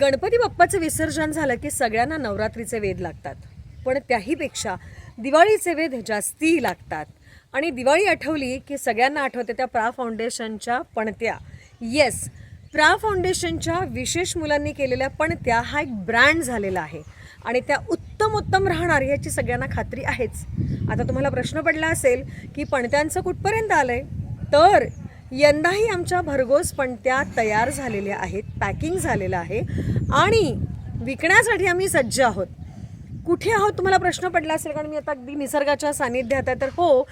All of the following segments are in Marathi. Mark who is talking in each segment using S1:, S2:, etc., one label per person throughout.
S1: गणपती बाप्पाचं विसर्जन झालं की सगळ्यांना नवरात्रीचे वेध लागतात. पण त्याहीपेक्षा दिवाळीचे वेध जास्ती लागतात. आणि दिवाळी आठवली की सगळ्यांना आठवते त्या प्रा फाउंडेशनच्या पणत्या. येस प्रा फाउंडेशनच्या विशेष मुलांनी केलेल्या पणत्या हा एक ब्रँड झालेला आहे. आणि त्या उत्तम उत्तम राहणार याची सगळ्यांना खात्री आहेच. आता तुम्हाला प्रश्न पडला असेल की पणत्यांचं कुठपर्यंत आलं आहे तर यंदाही आमच्या भरघोस पणत्या तयार झालेल्या आहेत पॅकिंग झालेलं आहे आणि विकण्यासाठी आम्ही सज्ज आहोत. कुठे आहोत? तुम्हाला प्रश्न पडला असेल कारण मी आता अगदी निसर्गाच्या सानिध्यात आहे. तर हो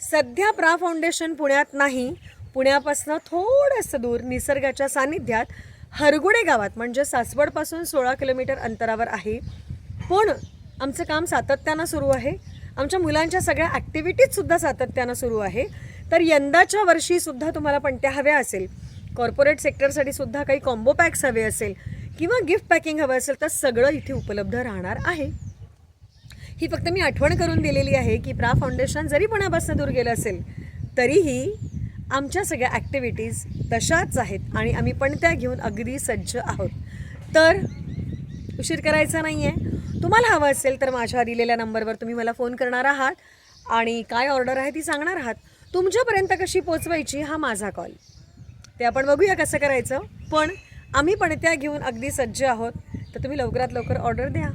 S1: सध्या प्रा फाउंडेशन पुण्यात नाही. पुण्यापासून थोडंसं दूर निसर्गाच्या सानिध्यात हरगुडे गावात म्हणजे सासवडपासून सोळा किलोमीटर अंतरावर आहे. पण आमचं काम सातत्यानं सुरू आहे. आमच्या मुलांच्या सगळ्या ॲक्टिव्हिटीजसुद्धा सातत्यानं सुरू आहे. तर यंदाच्या वर्षीसुद्धा तुम्हाला पणत्या हव्या असेल. कॉर्पोरेट सेक्टरसाठी सुद्धा काही कॉम्बो पॅक्स हवे असेल किंवा गिफ्ट पॅकिंग हवं असेल तर सगळं इथे उपलब्ध राहणार आहे. ही फक्त मी आठवण करून दिलेली आहे की प्रा फाउंडेशन जरी पुण्यापासून दूर गेलं असेल तरीही आमच्या सगळ्या ॲक्टिव्हिटीज तशाच आहेत आणि आम्ही पण त्या घेऊन अगदी सज्ज आहोत. तर उशीर करायचा नाही आहे तुम्हाला हवं असेल तर माझ्या दिलेल्या नंबरवर तुम्ही मला फोन करणार आहात आणि काय ऑर्डर आहे ती सांगणार आहात. तुमच्यापर्यंत कशी पोचवायची हा माझा कॉल ते आपण बघूया कसं करायचं. पण आम्ही पण त्या घेऊन अगदी सज्ज आहोत. तर तुम्ही लवकरात लवकर ऑर्डर द्या.